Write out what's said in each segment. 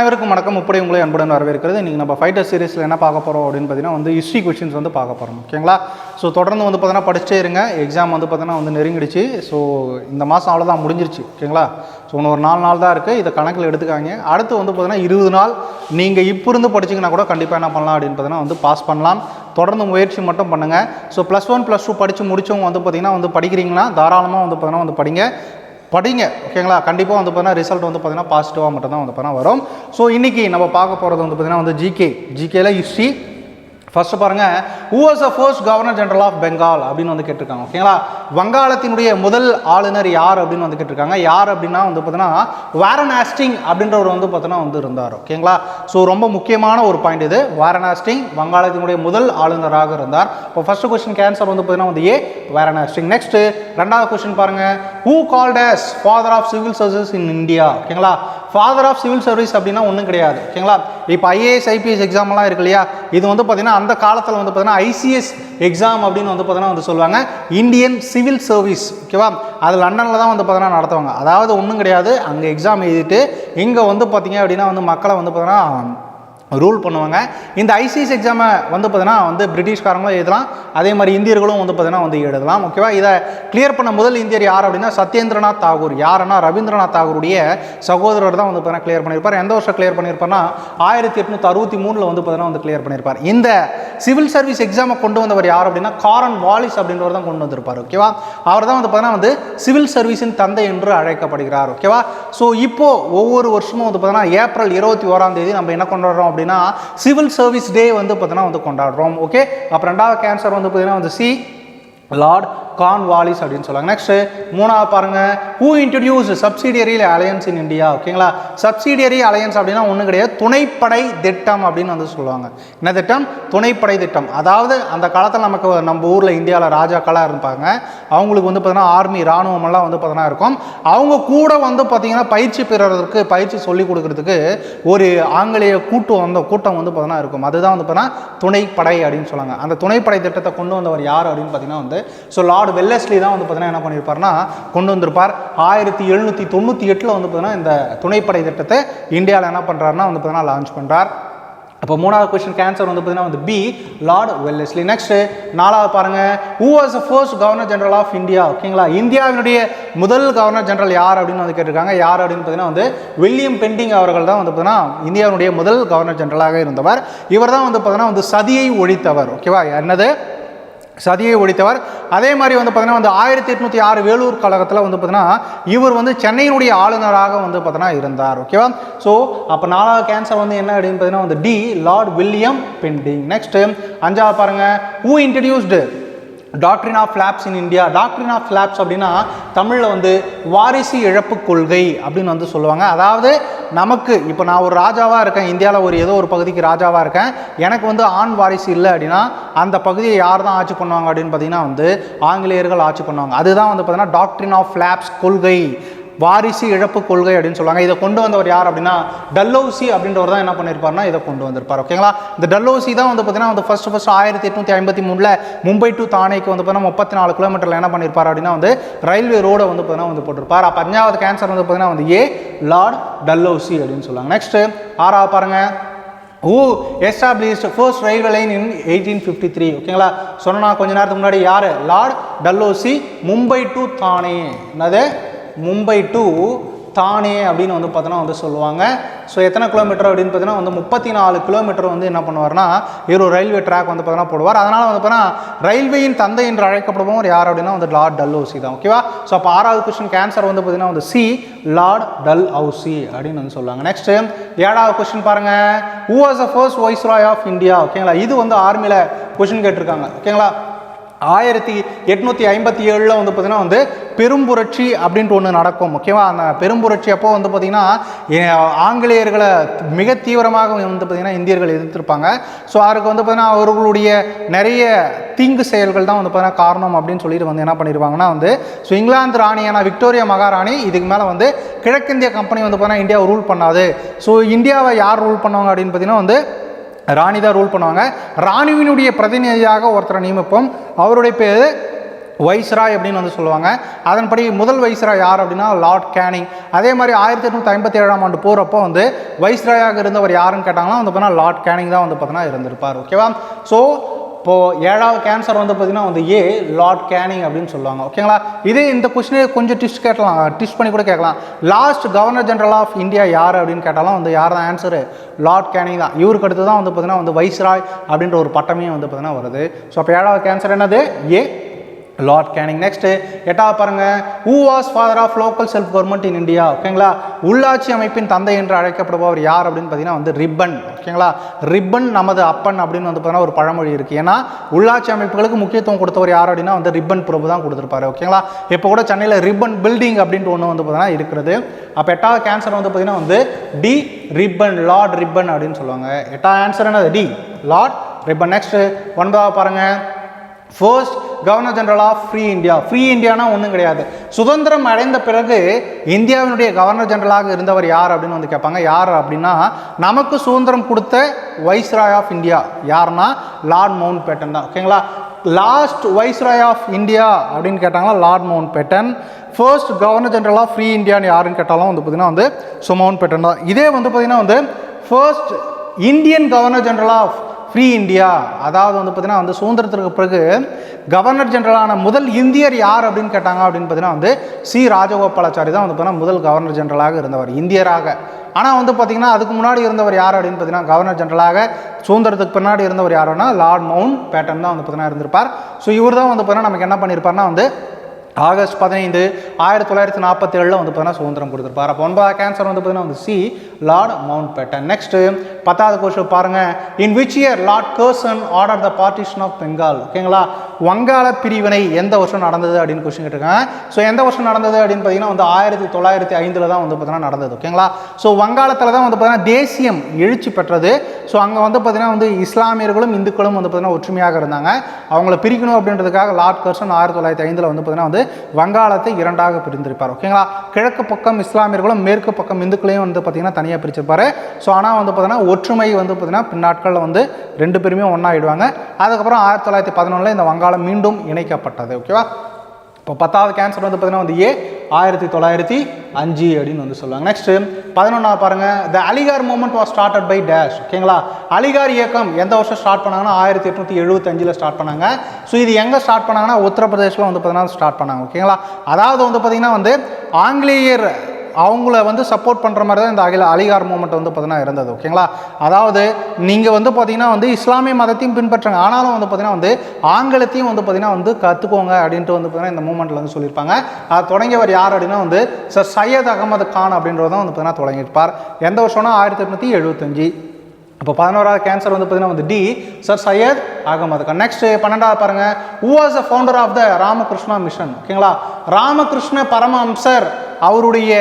அனைவருக்கும் வணக்கம். முப்படை உங்களை அன்புடன் வரவேற்கிறது. இன்றைக்கி நம்ம ஃபைட்டர் சீரீஸில் என்ன பார்க்க போகிறோம் அப்படின்னு பார்த்தீங்கன்னா வந்து ஹிஸ்ட்ரி கொஷின்ஸ் வந்து பார்க்க போகிறோம் ஓகேங்களா? ஸோ தொடர்ந்து வந்து பார்த்தீங்கன்னா படிச்சே இருங்க. எக்ஸாம் வந்து பார்த்தீங்கன்னா வந்து நெருங்கிடுச்சு. ஸோ இந்த மாதம் அவ்வளோதான் முடிஞ்சிருச்சு. ஓகேங்களா? ஸோ இன்னும் ஒரு நாலு நாள் தான் இருக்குது இதை கணக்கில் எடுத்துக்காங்க அடுத்து வந்து பார்த்தீங்கன்னா இருபது நாள் நீங்கள் இப்போ இருந்து படிச்சிங்கன்னா கூட கண்டிப்பாக என்ன பண்ணலாம் அப்படின்னு பார்த்தீங்கன்னா வந்து பாஸ் பண்ணலாம். தொடர்ந்து முயற்சி மட்டும் பண்ணுங்கள் so plus one plus two படித்து முடிச்சவங்க வந்து பார்த்திங்கன்னா வந்து படிக்கிறீங்கன்னா தாராளமாக வந்து பார்த்தீங்கன்னா வந்து படிங்க. படிங்க ஓகேங்களா கண்டிப்பாக வந்து பார்த்தீங்கன்னா ரிசல்ட் வந்து பார்த்தீங்கன்னா பாசிட்டிவாக மட்டும்தான் வந்து பார்த்தீங்கன்னா வரும். ஸோ இன்றைக்கி நம்ம பார்க்க போகிறது வந்து பார்த்தீங்கன்னா வந்து ஜிகே ஜிகேல ஹிஸ்ட்ரி ஃபர்ஸ்ட் பாருங்க who was the first governor general of Bengal அப்படின்னு வந்து கேட்டிருக்காங்க ஓகேங்களா வங்காளத்தினுடைய முதல் ஆளுநர் யார் அப்படின்னு வந்து கேட்டிருக்காங்க. யார் அப்படின்னா வந்து பார்த்தீங்கன்னா வாரன் ஆஸ்டிங் அப்படின்றவர் வந்து பார்த்தோன்னா வந்து இருந்தார் ஓகேங்களா ஸோ ரொம்ப முக்கியமான ஒரு பாயிண்ட் இது. வாரன் ஆஸ்டிங் வங்காளத்தினுடைய முதல் ஆளுநராக இருந்தார். இப்போ ஃபர்ஸ்ட் கொஸ்டின் கேன்சர் வந்து பார்த்தீங்கன்னா வந்து ஏ வாரன் ஆஸ்டிங் நெக்ஸ்ட் ரெண்டாவது கொஸ்டின் பாருங்க. Who called as father of civil services in India ஓகேங்களா ஃபாதர் ஆஃப் சிவில் சர்வீஸ் அப்படின்னா ஒன்றும் கிடையாது. ஓகேங்களா இப்போ ஐஏஎஸ் ஐபிஎஸ் எக்ஸாம்லாம் இருக்கு இல்லையா? இது வந்து பார்த்திங்கன்னா அந்த காலத்தில் வந்து பார்த்தீங்கன்னா ஐசிஎஸ் எக்ஸாம் அப்படின்னு வந்து பார்த்தீங்கன்னா வந்து சொல்லுவாங்க. இந்தியன் சிவில் சர்வீஸ் ஓகேவா அது லண்டனில் தான் வந்து பார்த்தீங்கன்னா நடத்துவாங்க. அதாவது ஒன்றும் கிடையாது. அங்கே எக்ஸாம் எழுதிட்டு இங்கே வந்து பார்த்தீங்க அப்படின்னா வந்து மக்களை வந்து பார்த்தீங்கன்னா ரூல் பண்ணுவாங்க. இந்த ஐசிஎஸ் எக்ஸாமை வந்து பார்த்தீங்கன்னா வந்து பிரிட்டிஷ்காரங்களும் எழுதலாம். அதே மாதிரி இந்தியர்களும் வந்து பார்த்தீங்கன்னா வந்து எழுதலாம். ஓகேவா இதை கிளியர் பண்ண முதல் இந்தியர் யார் அப்படின்னா சத்யேந்திரநாத் தாகூர். யாருன்னா? ரவீந்திரநாத் தாகூருடைய சகோதரர் தான் வந்து பார்த்தீங்கன்னா கிளியர் பண்ணியிருப்பார் எந்த வருஷம் கிளியர் பண்ணியிருப்பார்னா ஆயிரத்தி எட்நூற்றி அறுபத்தி மூணில் வந்து பார்த்தீங்கன்னா வந்து கிளியர் பண்ணியிருப்பார் இந்த சிவில் சர்வீஸ் எக்ஸாமை கொண்டு வந்தவர் யார் அப்படின்னா காரன் வாலிஸ் அப்படின்றவர் தான் கொண்டு வந்திருப்பார். ஓகேவா அவர் தான் வந்து பார்த்தீங்கன்னா வந்து சிவில் சர்வீஸின் தந்தை என்று அழைக்கப்படுகிறார். ஓகேவா ஸோ இப்போது ஒவ்வொரு வருஷமும் வந்து பார்த்தீங்கன்னா ஏப்ரல் இருபத்தி ஓராம் தேதி நம்ம என்ன கொண்டாடுறோம் அப்படின்னா சிவில் சர்வீஸ் டே வந்து பார்த்தீங்கன்னா வந்து கொண்டாடுறோம் ஓகே அப்புறம் ரெண்டாவது கேன்சர் வந்து பார்த்தீங்கன்னா வந்து சி லார்ட் கான் வாலிஸ் அப்படின்னு சொல்லுவாங்க. நெக்ஸ்ட் மூணாவது பாருங்கள் who introduce subsidiary alliance in India ஓகேங்களா சப்சிடியரி அலையன்ஸ் அப்படின்னா ஒன்றும் கிடையாது. துணைப்படை திட்டம் அப்படின்னு வந்து சொல்லுவாங்க. என்ன திட்டம்? துணைப்படை திட்டம். அதாவது அந்த காலத்தில் நமக்கு நம்ம ஊரில் இந்தியாவில் ராஜாக்களாக இருப்பாங்க. அவங்களுக்கு வந்து பார்த்தீங்கன்னா ஆர்மி இராணுவமெல்லாம் வந்து பார்த்தீங்கன்னா இருக்கும். அவங்க கூட வந்து பார்த்தீங்கன்னா பயிற்சி பெறுறதுக்கு பயிற்சி சொல்லிக் கொடுக்கறதுக்கு ஒரு ஆங்கிலேய கூட்டம் வந்து கூட்டம் வந்து பார்த்தீங்கன்னா இருக்கும். அதுதான் வந்து பார்த்தீங்கன்னா துணைப்படை அப்படின்னு சொல்லுவாங்க. அந்த துணைப்படை திட்டத்தை கொண்டு வந்தவர் யார் அப்படின்னு பார்த்தீங்கன்னா வந்து ஸோ லார்டு வெல்லஸ்லி தான் வந்து பார்த்தீங்கன்னா என்ன பண்ணியிருப்பார்னா கொண்டு வந்திருப்பார். ஆயிரத்தி எழுநூற்றி தொண்ணூற்றி எட்டில் வந்து பார்த்தீங்கன்னா இந்த துணைப்படை திட்டத்தை இந்தியாவில் என்ன பண்ணுறாருன்னா வந்து பார்த்தீங்கன்னா லான்ச் பண்ணுறார் அப்போ மூணாவது கொஸ்டின் கேன்சர் வந்து பார்த்தீங்கன்னா வந்து பி லார்ட் வெல்லஸ்லி நெக்ஸ்ட் நாலாவது பாருங்க. Who was the first governor general of India ஓகேங்களா? இந்தியாவினுடைய முதல் கவர்னர் ஜெனரல் யார் அப்படின்னு வந்து கேட்டிருக்காங்க. யார் அப்படின்னு பார்த்தீங்கன்னா வந்து வில்லியம் பெண்டிங் அவர்கள் தான் வந்து பார்த்தீங்கன்னா இந்தியாவினுடைய முதல் கவர்னர் ஜெனரலாக இருந்தவர். இவர் தான் வந்து பார்த்தீங்கன்னா வந்து சதியை ஒழித்தவர். ஓகேவா? என்னது? சதியை ஒழித்தவர். அதே மாதிரி வந்து பார்த்தீங்கன்னா வந்து ஆயிரத்தி எட்நூற்றி ஆறு வேலூர் கழகத்தில் வந்து பார்த்தீங்கன்னா இவர் வந்து சென்னையினுடைய ஆளுநராக வந்து பார்த்தீங்கன்னா இருந்தார். ஓகேவா ஸோ அப்போ நாலாவது கேன்சர் வந்து என்ன அப்படின்னு பார்த்தீங்கன்னா வந்து D Lord William Bentinck. Next அஞ்சாவது பாருங்கள் who introduced doctrine of lapse in India doctrine of lapse அப்படின்னா தமிழில் வந்து வாரிசு இழப்பு கொள்கை அப்படின்னு வந்து சொல்லுவாங்க. அதாவது நமக்கு இப்போ நான் ஒரு ராஜாவாக இருக்கேன் இந்தியாவில் ஒரு ஏதோ ஒரு பகுதிக்கு ராஜாவாக இருக்கேன் எனக்கு வந்து ஆண் வாரிசு இல்லை அப்படின்னா அந்த பகுதியை யார் தான் ஆட்சி பண்ணுவாங்க அப்படின்னு பார்த்தீங்கன்னா வந்து ஆங்கிலேயர்கள் ஆட்சி பண்ணுவாங்க. அதுதான் வந்து பார்த்தீங்கன்னா டாக்டரின் ஆஃப் லேப்ஸ் கொள்கை. வாரிசு இழப்பு கொள்கை அப்படின்னு சொல்லுவாங்க. இதை கொண்டு வந்தவர் யார் அப்படின்னா டல்லோசி அப்படின்றவர் தான் என்ன பண்ணியிருப்பார்னா இதை கொண்டு வந்திருப்பார். ஓகேங்களா இந்த டல்லோசி தான் வந்து பார்த்தீங்கன்னா வந்து ஃபர்ஸ்ட் ஃபர்ஸ்ட் ஆயிரத்தி எட்நூற்றி ஐம்பத்தி மூணில் மும்பை டு தானேக்கு வந்து பார்த்தீங்கன்னா முப்பத்தி நாலு கிலோமீட்டரில் என்ன பண்ணியிருப்பார் அப்படின்னா வந்து ரயில்வே ரோடை வந்து பார்த்தீங்கன்னா வந்து போட்டிருப்பார். அப்போ அஞ்சாவது கேன்சர் வந்து பார்த்தீங்கன்னா வந்து ஏ லார்ட் டல்லௌசி அப்படின்னு சொல்லுவாங்க. நெக்ஸ்ட் ஆறாவது பாருங்க. Who established first railway line in eighteen fifty three ஓகேங்களா சொன்னா கொஞ்ச நேரத்துக்கு முன்னாடி யார்? லார்ட் டல்லோசி மும்பை டு தானே. என்னது? மும்பை டு தானே அப்படின்னு வந்து பார்த்தோன்னா வந்து சொல்லுவாங்க. ஸோ எத்தனை கிலோமீட்டர் அப்படின்னு பார்த்தீங்கன்னா வந்து முப்பத்தி நாலு கிலோமீட்டர் வந்து என்ன பண்ணுவார்னா இவர் ரயில்வே ட்ராக் வந்து பார்த்தீங்கன்னா போடுவார். அதனால் வந்து பார்த்தீங்கன்னா ரயில்வேயின் தந்தை என்று அழைக்கப்படுபவர் யார் அப்படின்னா வந்து லார்ட் டல் ஹவுசி தான் ஓகேவா ஸோ அப்போ ஆறாவது கொஸ்டின் கேன்சர் வந்து பார்த்தீங்கன்னா வந்து சி லார்ட் டல் ஹவுசி அப்படின்னு வந்து சொல்லுவாங்க. நெக்ஸ்ட் ஏழாவது கொஸ்டின் பாருங்க. Who was the first viceroy of India ஓகேங்களா இது வந்து ஆர்மியில் கொஸ்டின் கேட்டிருக்காங்க. ஓகேங்களா ஆயிரத்தி எட்நூற்றி ஐம்பத்தி ஏழில் வந்து பார்த்திங்கன்னா வந்து பெரும்புரட்சி அப்படின்ட்டு ஒன்று நடக்கும். முக்கியமாக அந்த பெரும்புரட்சி அப்போ வந்து பார்த்திங்கன்னா ஆங்கிலேயர்களை மிக தீவிரமாக வந்து பார்த்திங்கன்னா இந்தியர்கள் எதிர்த்திருப்பாங்க. ஸோ அதுக்கு வந்து பார்த்திங்கன்னா அவர்களுடைய நிறைய தீங்கு செயல்கள் தான் வந்து பார்த்திங்கன்னா காரணம் அப்படின்னு சொல்லிட்டு வந்து என்ன பண்ணிடுவாங்கன்னா வந்து ஸோ இங்கிலாந்து ராணியான விக்டோரியா மகாராணி இதுக்கு மேலே வந்து கிழக்கிந்திய கம்பெனி வந்து பார்த்திங்கன்னா இந்தியாவை ரூல் பண்ணாது. ஸோ இந்தியாவை யார் ரூல் பண்ணுவாங்க அப்படின்னு பார்த்திங்கன்னா வந்து ராணி தான் ரூல் பண்ணுவாங்க. ராணிவினுடைய பிரதிநிதியாக ஒருத்தரை நியமிப்போம். அவருடைய பேர் வைஸ்ராய் அப்படின்னு வந்து சொல்லுவாங்க. அதன்படி முதல் வைஸ்ராய் யார் அப்படின்னா லார்ட் கேனிங். அதே மாதிரி ஆயிரத்தி எட்நூற்றி ஐம்பத்தி ஏழாம் ஆண்டு போகிறப்போ வந்து வைஸ்ராயாக இருந்தவர் யாருன்னு கேட்டாங்கன்னா வந்து பார்த்தீங்கன்னா லார்ட் கேனிங் தான் வந்து பார்த்தீங்கன்னா இருந்திருப்பார். ஓகேவா? ஸோ இப்போது ஏழாவது கேன்சர் வந்து பார்த்திங்கன்னா வந்து ஏ லார்ட் கேனிங் அப்படின்னு சொல்லுவாங்க. ஓகேங்களா இதே இந்த கொஸ்டினே கொஞ்சம் டிஸ்ட் கேட்கலாம். டிஸ்ட் பண்ணி கூட கேட்கலாம். Last governor general of India யார் அப்படின்னு கேட்டாலும் வந்து யார் தான் ஆன்சரு லார்ட் கேனிங் தான். இவருக்கு அடுத்து தான் வந்து பார்த்திங்கன்னா வந்து வைஸ்ராய் அப்படின்ற ஒரு பட்டமே வந்து பார்த்திங்கன்னா வருது. ஸோ அப்போ ஏழாவது கேன்சர் என்னது? ஏ லார்ட் கேனிங் நெக்ஸ்ட்டு எட்டாவது பாருங்கள் who was father of local self government in India ஓகேங்களா உள்ளாட்சி அமைப்பின் தந்தை என்று அழைக்கப்படுபவர் யார் அப்படின்னு பார்த்தீங்கன்னா வந்து ரிப்பன். ஓகேங்களா ரிப்பன் நமது அப்பன் அப்படின்னு வந்து பார்த்தீங்கன்னா ஒரு பழமொழி இருக்குது ஏன்னா உள்ளாட்சி அமைப்புகளுக்கு முக்கியத்துவம் கொடுத்தவர் யார் அப்படின்னா வந்து ரிப்பன் பிரபு தான் கொடுத்துருப்பாரு. ஓகேங்களா இப்போ கூட சென்னையில் ரிப்பன் பில்டிங் அப்படின்ட்டு ஒன்று வந்து பார்த்தீங்கன்னா இருக்கிறது அப்போ எட்டாவது கேன்சர் வந்து பார்த்தீங்கன்னா வந்து டி ரிப்பன் லார்ட் ரிப்பன் அப்படின்னு சொல்லுவாங்க. எட்டாவது ஆன்சர் என்னது? டி லார்ட் ரிப்பன் நெக்ஸ்ட்டு ஒன்பதாவது பாருங்கள் first governor general of free India free Indiana ஒன்றும் கிடையாது. சுதந்திரம் அடைந்த பிறகு இந்தியாவினுடைய கவர்னர் ஜெனரலாக இருந்தவர் யார் அப்படின்னு வந்து கேட்பாங்க. யார் அப்படின்னா நமக்கு சுதந்திரம் கொடுத்த வைஸ்ராய் ஆஃப் இந்தியா யாருன்னா லார்ட் மவுண்ட் பேட்டன் தான் ஓகேங்களா லாஸ்ட் வைஸ்ராய் ஆஃப் இந்தியா அப்படின்னு கேட்டாங்கன்னா Lord Mountbatten first governor general of free இந்தியான்னு யாருன்னு கேட்டாலும் வந்து பார்த்திங்கன்னா வந்து ஸோ மவுண்ட் பேட்டன் தான். இதே வந்து பார்த்தீங்கன்னா வந்து first Indian governor general of free India அதாவது வந்து பார்த்தீங்கன்னா வந்து சுதந்திரத்திற்கு பிறகு கவர்னர் ஜென்ரலான முதல் இந்தியர் யார் அப்படின்னு கேட்டாங்க அப்படின்னு பார்த்தீங்கன்னா வந்து சி ராஜகோபாலாச்சாரி தான் வந்து பார்த்தீங்கன்னா முதல் கவர்னர் ஜென்ரலாக இருந்தவர் இந்தியராக. ஆனால் வந்து பார்த்திங்கன்னா அதுக்கு முன்னாடி இருந்தவர் யார் அப்படின்னு பார்த்தீங்கன்னா கவர்னர் ஜென்ரலாக சுதந்திரத்துக்கு பின்னாடி இருந்தவர் யாருன்னா லார்ட் மவுண்ட் பேட்டன் தான் வந்து பார்த்தீங்கன்னா இருந்திருப்பார். ஸோ இவர் தான் வந்து பார்த்தீங்கன்னா நமக்கு என்ன பண்ணியிருப்பார்னா வந்து ஆகஸ்ட் பதினைந்து ஆயிரத்தி தொள்ளாயிரத்தி நாற்பத்தி ஏழில் வந்து பார்த்தீங்கன்னா சுதந்திரம் கொடுத்துருப்பார். அப்போ ஒன்பதாவது கேன்சர் வந்து பார்த்தீங்கன்னா வந்து C Lord Mountbatten next பத்தாவது கொஸ்டின் பாருங்க. In which year Lord Curzon order the partition of Bengal ஓகேங்களா வங்காள பிரிவினை எந்த வருஷம் நடந்தது அப்படின்னு கொஸ்டின் கேட்டிருக்காங்க. ஸோ எந்த வருஷம் நடந்தது அப்படின்னு பார்த்தீங்கன்னா வந்து ஆயிரத்தி தொள்ளாயிரத்தி ஐந்தில் தான் வந்து பார்த்தீங்கன்னா நடந்தது. ஓகேங்களா ஸோ வங்காளத்தில் தான் வந்து பார்த்தீங்கன்னா தேசியம் எழுச்சி பெற்றது. ஸோ அங்கே வந்து பார்த்தீங்கன்னா வந்து இஸ்லாமியர்களும் இந்துக்களும் வந்து பார்த்தீங்கன்னா ஒற்றுமையாக இருந்தாங்க. அவங்கள பிரிக்கணும் அப்படின்றதுக்காக லார்ட் கர்சன் ஆயிரத்தி தொள்ளாயிரத்தி ஐந்தில் வந்து பார்த்தீங்கன்னா வந்து வங்காளத்தை இரண்டாக பிரிந்திருப்பார். ஓகேங்களா கிழக்கு பக்கம் இஸ்லாமியர்களும் மேற்கு பக்கம் இந்துக்களையும் வந்து பார்த்தீங்கன்னா தனியாக பிரிச்சிருப்பாரு. ஸோ ஆனால் வந்து பார்த்தீங்கன்னா ஒற்றுமை வந்து பார்த்தீங்கன்னா பின்னாட்களில் வந்து ரெண்டு பேருமே ஒன்றாயிடுவாங்க அதுக்கப்புறம் ஆயிரத்தி தொள்ளாயிரத்தி பதினொன்றில் இந்த வங்காளம் மீண்டும் இணைக்கப்பட்டது. ஓகேவா இப்போ பத்தாவது கேன்சர் வந்து பார்த்தீங்கன்னா வந்து ஏ ஆயிரத்தி தொள்ளாயிரத்தி அஞ்சு அப்படின்னு வந்து சொல்லுவாங்க. நெக்ஸ்ட் பதினொன்றாவது பாருங்க. The Aligarh movement was started by dash ஓகேங்களா அலிகார் இயக்கம் எந்த வருஷம் ஸ்டார்ட் பண்ணாங்கன்னா ஆயிரத்தி எட்நூற்றி எழுபத்தஞ்சில் ஸ்டார்ட் பண்ணாங்க. ஸோ இது எங்கே ஸ்டார்ட் பண்ணாங்கன்னா உத்தரப்பிரதேசில் வந்து பார்த்தீங்கன்னா ஸ்டார்ட் பண்ணாங்க. ஓகேங்களா அதாவது வந்து பார்த்திங்கன்னா வந்து ஆங்கிலேயர் அவங்கள வந்து சப்போர்ட் பண்ணுற மாதிரி தான் இந்த அகில அலிகார் மூமெண்ட் வந்து பார்த்தீங்கன்னா இருந்தது ஓகேங்களா அதாவது நீங்கள் வந்து பார்த்தீங்கன்னா வந்து இஸ்லாமிய மதத்தையும் பின்பற்றுங்க. ஆனாலும் வந்து பார்த்தீங்கன்னா வந்து ஆங்கிலத்தையும் வந்து பார்த்தீங்கன்னா வந்து கற்றுக்கோங்க அப்படின்ட்டு வந்து பார்த்தீங்கன்னா இந்த மூமெண்ட்டில் வந்து சொல்லியிருப்பாங்க. அது தொடங்கியவர் யார் அப்படின்னா வந்து சார் சையத் அகமது கான் அப்படின்றது தான் வந்து பார்த்தீங்கன்னா தொடங்கியிருப்பார். எந்த வருஷம்னா ஆயிரத்தி எட்நூற்றி எழுபத்தஞ்சு இப்போ பதினோராவது கேன்சர் வந்து பார்த்தீங்கன்னா வந்து D sir Syed Ahmed Khan. Next பன்னெண்டாவது பாருங்கள் who was the founder of the Ramakrishna mission ஓகேங்களா ராமகிருஷ்ண பரமஹம்சர் அவருடைய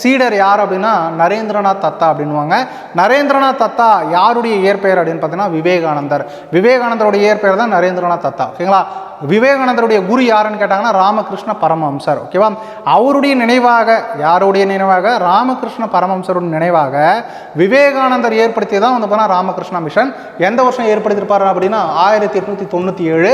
சீடர் யார் அப்படின்னா நரேந்திரநாத் தத்தா அப்படின்வாங்க நரேந்திரநாத் தத்தா யாருடைய இயற்பெயர் அப்படின்னு பார்த்தீங்கன்னா விவேகானந்தர். விவேகானந்தருடைய இயற்பெயர் தான் நரேந்திரநாத் தத்தா. ஓகேங்களா விவேகானந்தருடைய குரு யாருன்னு கேட்டாங்கன்னா ராமகிருஷ்ண பரமஹம்சர். ஓகேவா அவருடைய நினைவாக யாருடைய நினைவாக? ராமகிருஷ்ண பரமஹம்சருடைய நினைவாக விவேகானந்தர் ஏற்படுத்தியதான் வந்து போனால் ராமகிருஷ்ணா மிஷன் எந்த வருஷம் ஏற்படுத்தியிருப்பார் அப்படின்னா ஆயிரத்தி எட்நூற்றி தொண்ணூற்றி ஏழு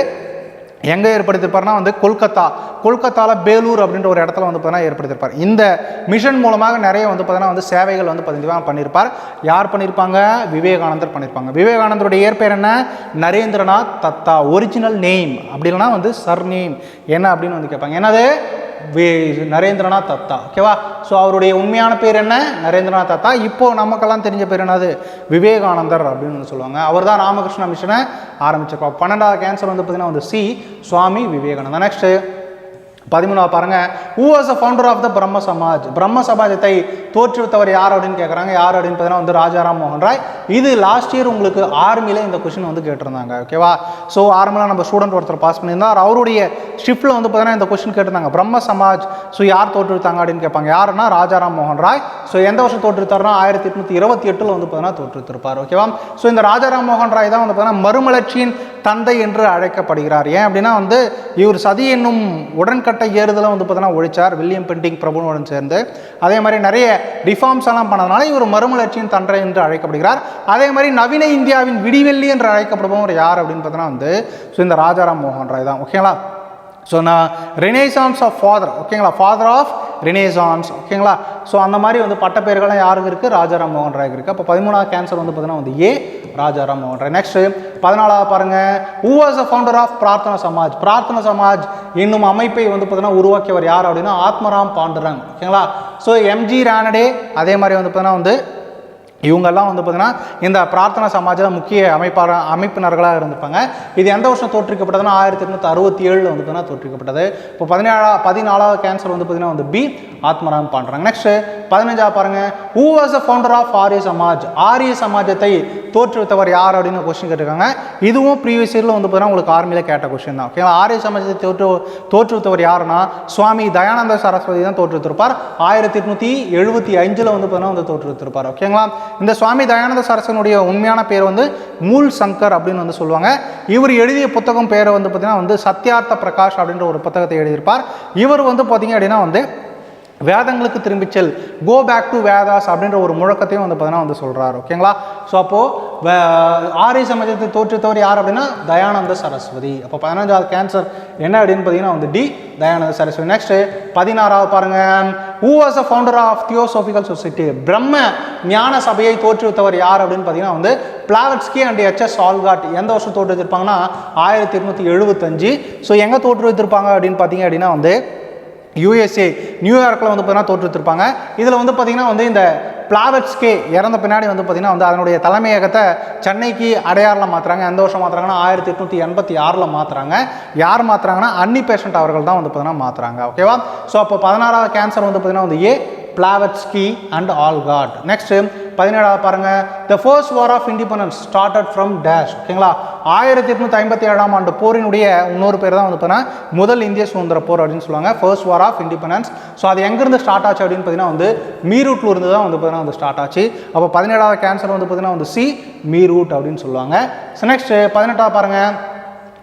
எங்கே ஏற்படுத்தியிருப்பார்னா வந்து கொல்கத்தா கொல்கத்தாவில் பேலூர் அப்படின்ற ஒரு இடத்துல வந்து பார்த்தீங்கன்னா ஏற்படுத்தியிருப்பார். இந்த மிஷன் மூலமாக நிறைய வந்து பார்த்தீங்கன்னா வந்து சேவைகள் வந்து பதிவாக பண்ணியிருப்பார். யார் பண்ணியிருப்பாங்க? விவேகானந்தர் பண்ணியிருப்பாங்க. விவேகானந்தருடைய இயற்பெயர் என்ன? நரேந்திரநாத் தத்தா ஒரிஜினல் நேம் அப்படி இல்லைன்னா வந்து சர் நேம் என்ன அப்படின்னு வந்து கேட்பாங்க. என்னது? நரேந்திரநாத் தத்தா ஓகேவா ஸோ அவருடைய உண்மையான பேர் என்ன? நரேந்திரநாத் தத்தா. இப்போது நமக்கெல்லாம் தெரிஞ்ச பேர் என்னது? விவேகானந்தர் அப்படின்னு சொல்லுவாங்க. அவர் தான் ராமகிருஷ்ண மிஷனை ஆரம்பிச்சிருப்பா பன்னெண்டாவது கேன்சர் வந்து பார்த்தீங்கன்னா வந்து சி சுவாமி விவேகானந்தா நெக்ஸ்ட்டு பதிமூணாவது பாருங்கள் who was the founder of the Brahmo Samaj Brahmo சமாஜத்தை தோற்றுவித்தவர் யார் அப்படின்னு கேட்குறாங்க யார் அப்படின்னு பார்த்தீங்கன்னா வந்து ராஜாராம் மோகன் ராய். இது லாஸ்ட் இயர் உங்களுக்கு ஆர்மியில் இந்த கொஷின் வந்து கேட்டிருந்தாங்க. ஓகேவா ஸோ ஆர்மியில் நம்ம ஸ்டூடெண்ட் ஒருத்தர் பாஸ் பண்ணியிருந்தார் அவருடைய ஷிஃப்ட்டில் வந்து பார்த்தீங்கன்னா இந்த கொஷின் கேட்டிருந்தாங்க. பிரம்ம சமாஜ் ஸோ யார் தோற்றுவித்தாங்க அப்படின்னு கேட்பாங்க. யாருன்னா ராஜாராம் மோகன் ராய். ஸோ எந்த வருஷம் தோற்றுவித்தார்னா ஆயிரத்தி எட்நூற்றி இருபத்தி எட்டில் வந்து பார்த்தீங்கன்னா தோற்றுவித்திருப்பார். ஓகேவா ஸோ இந்த ராஜாராம் மோகன் ராய் தான் வந்து பார்த்தீங்கன்னா மறுமலர்ச்சியின் தந்தை என்று அழைக்கப்படுகிறார். ஏன் அப்படின்னா வந்து இவர் சதி என்னும் உடன்கட்டை ஏறுதலை வந்து பார்த்தீங்கன்னா ஒழிச்சார். வில்லியம் பெண்டிங் பிரபுனுடன் சேர்ந்து. அதே மாதிரி நிறைய ரிஃபார்ம்ஸ் எல்லாம் பண்ணதுனால இவர் மறுமலர்ச்சியின் தந்தை என்று அழைக்கப்படுகிறார். அதே மாதிரி நவீன இந்தியாவின் விடிவெள்ளி என்று அழைக்கப்படுபவர் யார் அப்படின்னு பார்த்தீங்கன்னா வந்து ஸோ இந்த ராஜாராம் மோகன் ராய் தான். ஓகேங்களா? ஸோ நான் ரினேசான்ஸ் ஆஃப் ஃபாதர் ஓகேங்களா? ஃபாதர் ஆஃப் ரினேசான்ஸ் ஓகேங்களா? ஸோ அந்த மாதிரி வந்து பட்ட பேர்கள்லாம் யாருக்கு இருக்குது ராஜாராம் மோகன் ராய்க்கு இருக்குது அப்போ பதிமூணாவது கேன்சர் வந்து பார்த்தீங்கன்னா வந்து ஏ ராஜாராம் மோகன் ராய். நெக்ஸ்ட் பதினாலாவது பாருங்கள் who was a founder of Prarthana Samaj? Prarthana Samaj என்னும் அமைப்பை வந்து பார்த்தீங்கன்னா உருவாக்கியவர் யார் அப்படின்னா ஆத்மராம் பாண்டுரங். ஓகேங்களா? ஸோ எம்ஜி ரானடே அதே மாதிரி வந்து பார்த்தீங்கன்னா வந்து இவங்கெல்லாம் வந்து பார்த்தீங்கன்னா இந்த பிரார்த்தனா சமாஜில் முக்கிய அமைப்பாள அமைப்பினர்களாக இருந்திருப்பாங்க. இது எந்த வருஷம் தோற்றுவிக்கப்பட்டதுன்னா ஆயிரத்தி எட்நூற்றி அறுபத்தி ஏழில் வந்து பார்த்தீங்கன்னா தோற்றுவிக்கப்பட்டது. இப்போ பதினேழா பதினாலாவது கேன்சர் வந்து பார்த்தீங்கன்னா வந்து பி ஆத்மராம் பண்ணுறாங்க நெக்ஸ்ட் பதினஞ்சாவது பாருங்க. Who was a founder of Arya Samaj Arya சமாஜத்தை தோற்றுவித்தவர் யார் அப்படின்னு கொஸ்டின் கேட்டிருக்காங்க. இதுவும் ப்ரீவியஸ் இயரில் வந்து பார்த்தீங்கன்னா உங்களுக்கு ஆர்மியில் கேட்ட கொஸ்டின் தான். ஓகேவா ஆரிய சமாஜத்தை தோற்று தோற்றுவித்தவர் யாருன்னா சுவாமி தயானந்த சரஸ்வதி தான் தோற்றுவித்திருப்பார். ஆயிரத்தி எட்நூற்றி எழுபத்தி அஞ்சில் வந்து பார்த்தீங்கன்னா வந்து தோற்றுவித்திருப்பார். ஓகேங்களா இந்த சுவாமி தயானந்த சரஸ்வனுடைய உண்மையான பேர் வந்து மூல் சங்கர் அப்படின்னு வந்து சொல்லுவாங்க. இவர் எழுதிய புத்தகம் பேரை வந்து பார்த்தீங்கன்னா வந்து சத்யார்த்த பிரகாஷ் அப்படின்ற ஒரு புத்தகத்தை எழுதியிருப்பார். இவர் வந்து பார்த்தீங்க அப்படின்னா வந்து வேதங்களுக்கு திரும்பிச்செல் கோ பேக் டு வேதாஸ் அப்படின்ற ஒரு முழக்கத்தையும் வந்து பார்த்தீங்கன்னா வந்து சொல்கிறார் ஓகேங்களா ஸோ அப்போது ஆரிய சமாஜத்தை தோற்றுத்தவர் யார் அப்படின்னா? தயானந்த சரஸ்வதி. அப்போ பதினஞ்சாவது கேன்சர் என்ன அப்படின்னு பார்த்தீங்கன்னா வந்து டி தயானந்த சரஸ்வதி. நெக்ஸ்ட்டு பதினாறாவது பாருங்கள் who was a founder of theosophical society பிரம்ம ஞான சபையை தோற்றுவித்தவர் யார் அப்படின்னு பார்த்தீங்கன்னா வந்து பிளாவட்ஸ்கி அண்ட் எச்எஸ் ஆல்காட் எந்த வருஷம் தோற்றுவித்திருப்பாங்கன்னா? ஆயிரத்தி எட்நூற்றி எழுபத்தஞ்சு ஸோ எங்கே தோற்றுவித்திருப்பாங்க அப்படின்னு பார்த்தீங்க அப்படின்னா வந்து யூஎஸ்ஏ நியூயார்க்கில் வந்து பார்த்தீங்கன்னா தோற்றுவித்திருப்பாங்க. இதில் வந்து பார்த்தீங்கன்னா வந்து இந்த பிளாவட்ஸ்கே இறந்த பின்னாடி வந்து பார்த்தீங்கன்னா வந்து அதனுடைய தலைமையகத்தை சென்னைக்கு அடையாறில் மாற்றுறாங்க எந்த வருஷம் மாற்றுறாங்கன்னா ஆயிரத்தி எட்நூற்றி எண்பத்தி ஆறில் மாற்றுறாங்க யார் மாற்றுறாங்கன்னா அன்னி பேஷண்ட் அவர்கள் தான் வந்து பார்த்தீங்கன்னா மாற்றுறாங்க ஓகேவா ஸோ அப்போ பதினாறாவது கேன்சர் வந்து பார்த்தீங்கன்னா வந்து A Blavatsky and Olcott next பதினேழாவது பாருங்க. The first war of independence started from dash ஓகேங்களா ஆயிரத்தி எட்நூற்றி ஐம்பத்தி ஏழாம் ஆண்டு போரினுடைய இன்னொரு பேர் தான் வந்து பார்த்தீங்கன்னா முதல் இந்திய சுதந்திர போர் அப்படின்னு சொல்லுவாங்க. First war of independence so அது எங்கேருந்து ஸ்டார்ட் ஆச்சு அப்படின்னு பார்த்தீங்கன்னா வந்து மீரூட்ல இருந்து தான் வந்து பார்த்தீங்கன்னா வந்து ஸ்டார்ட் ஆச்சு. அப்போ பதினேழாவது கேன்சர் வந்து பார்த்தீங்கன்னா வந்து சி மீரூட் அப்படின்னு சொல்லுவாங்க. ஸோ நெக்ஸ்ட் பதினெட்டாவது பாருங்கள்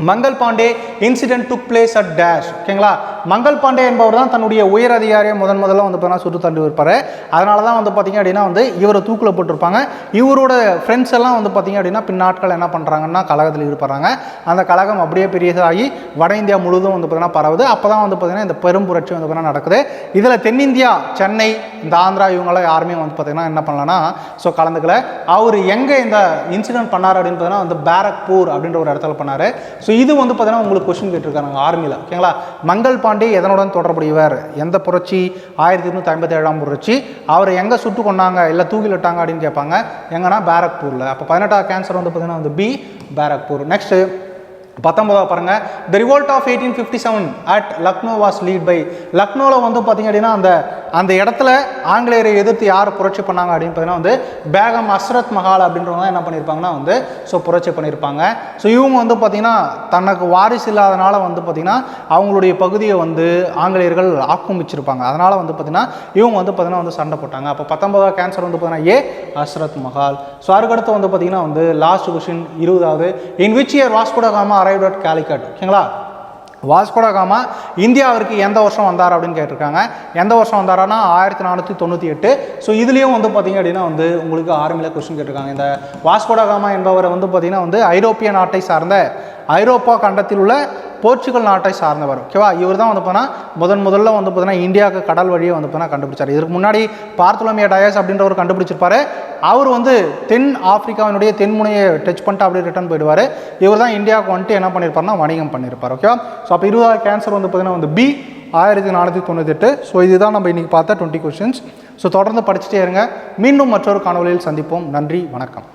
Mangal Pandey incident took place at dash ஓகேங்களா மங்கள் பாண்டே என்பவர் தான் தன்னுடைய உயர் அதிகாரியை முதன் முதல்ல வந்து பார்த்தீங்கன்னா சுட்டு தள்ளி இருப்பார் அதனால தான் வந்து பார்த்தீங்க அப்படின்னா வந்து இவரை தூக்கில் போட்டிருப்பாங்க. இவரோட ஃப்ரெண்ட்ஸ் எல்லாம் வந்து பார்த்தீங்க அப்படின்னா பின்னாட்கள் என்ன பண்ணுறாங்கன்னா கழகத்தில் ஈடுபடுறாங்க அந்த கழகம் அப்படியே பெரியதாகி வட இந்தியா முழுவதும் வந்து பார்த்தீங்கன்னா பரவுது. அப்போ தான் வந்து பார்த்தீங்கன்னா இந்த பெரும் புரட்சி வந்து பார்த்தீங்கன்னா நடக்குது. இதில் தென்னிந்தியா சென்னை இந்த ஆந்திரா இவங்களாம் யாருமே வந்து பார்த்திங்கன்னா என்ன பண்ணலன்னா ஸோ கலந்துக்கல. அவர் எங்கே இந்த இன்சிடென்ட் பண்ணார் அப்படின்னு பார்த்தீங்கன்னா வந்து பேரக்பூர் அப்படின்ற ஒரு இடத்துல பண்ணார். ஸோ இது வந்து பார்த்தீங்கன்னா உங்களுக்கு கொஸ்டின் கேட்டிருக்காங்க ஆர்மியில் ஓகேங்களா? மங்கள் பாண்டே எதனுடன் தொடர்புடையவர்? எந்த புரட்சி? ஆயிரத்தி எட்நூற்றி ஐம்பத்தி ஏழாம் புரட்சி. அவர் எங்கே சுட்டு கொண்டாங்க இல்லை தூக்கிலிட்டாங்க அப்படின்னு கேட்பாங்க. எங்கன்னா பேரக்பூரில். அப்போ பதினெட்டாவது கேன்சர் வந்து பார்த்தீங்கன்னா வந்து பி பேரக்பூர். நெக்ஸ்ட்டு பத்தொன்பதாவது பாருங்கள் the revolt of eighteen fifty seven at Lucknow was lead by லக்னோவில் வந்து பார்த்தீங்க அப்படின்னா அந்த அந்த இடத்துல ஆங்கிலேயரை எதிர்த்து யார் புரட்சி பண்ணாங்க அப்படின்னு பார்த்தீங்கன்னா வந்து பேகம் அஸ்ரத் மஹால் அப்படின்றவங்க என்ன பண்ணியிருப்பாங்கன்னா வந்து ஸோ புரட்சி பண்ணியிருப்பாங்க ஸோ இவங்க வந்து பார்த்திங்கன்னா தனக்கு வாரிசு இல்லாதனால வந்து பார்த்திங்கன்னா அவங்களுடைய பகுதியை வந்து ஆங்கிலேயர்கள் ஆக்கிரமிச்சிருப்பாங்க. அதனால் வந்து பார்த்திங்கன்னா இவங்க வந்து பார்த்திங்கன்னா வந்து சண்டை போட்டாங்க. அப்போ பத்தொன்பதாவது கேன்சர் வந்து பார்த்தீங்கன்னா ஏ அஸ்ரத் மஹால் ஸோ அதுக்கடுத்து வந்து பார்த்தீங்கன்னா வந்து லாஸ்ட் கொஷின் இருபதாவது. In which year Vasco da Gama arrived at Calicut ஓகேங்களா வாஸ்கோடகாமா இந்தியாவிற்கு எந்த வருஷம் வந்தார் அப்படின்னு கேட்டிருக்காங்க. எந்த வருஷம் வந்தாரானா ஆயிரத்தி நானூற்றி தொண்ணூற்றி எட்டு. ஸோ இதுலேயும் வந்து பார்த்தீங்க அப்படின்னா வந்து உங்களுக்கு ஆர்மியில் கொஸ்டின் கேட்டிருக்காங்க. இந்த வாஸ்கோடகாமா என்பவர் வந்து பார்த்தீங்கன்னா வந்து ஐரோப்பிய நாட்டை சார்ந்த ஐரோப்பா கண்டத்தில் உள்ள போர்ச்சுகல் நாட்டை சார்ந்தவர். ஓகேவா? இவர் தான் வந்து போனால் முதன் முதல்ல வந்து பார்த்தீங்கன்னா இந்தியாவுக்கு கடல் வழியை வந்து பார்த்தீங்கன்னா கண்டுபிடிச்சார். இதுக்கு முன்னாடி பார்த்தோலமியா டயஸ் அப்படின்றவர் கண்டுபிடிச்சிருப்பாரு. அவர் வந்து தென் ஆப்பிரிக்காவினுடைய தென்முனையை டச் பண்ணிட்டு அப்படியே ரிட்டர்ன் போயிடுவார். இவர் தான் இந்தியாவுக்கு வந்துட்டு என்ன பண்ணியிருப்பார்னா வணிகம் பண்ணியிருப்பார் ஓகேவா? ஸோ அப்போ இருபதாவது கேன்சர் வந்து பார்த்தீங்கன்னா வந்து பி ஆயிரத்தி நானூற்றி தொண்ணூத்தெட்டு ஸோ இதுதான் நம்ம இன்றைக்கி பார்த்த டுவெண்ட்டி கொஸ்டின்ஸ் ஸோ தொடர்ந்து படிச்சுட்டே இருங்க. மீண்டும் மற்றொரு காணொலியில் சந்திப்போம். நன்றி வணக்கம்.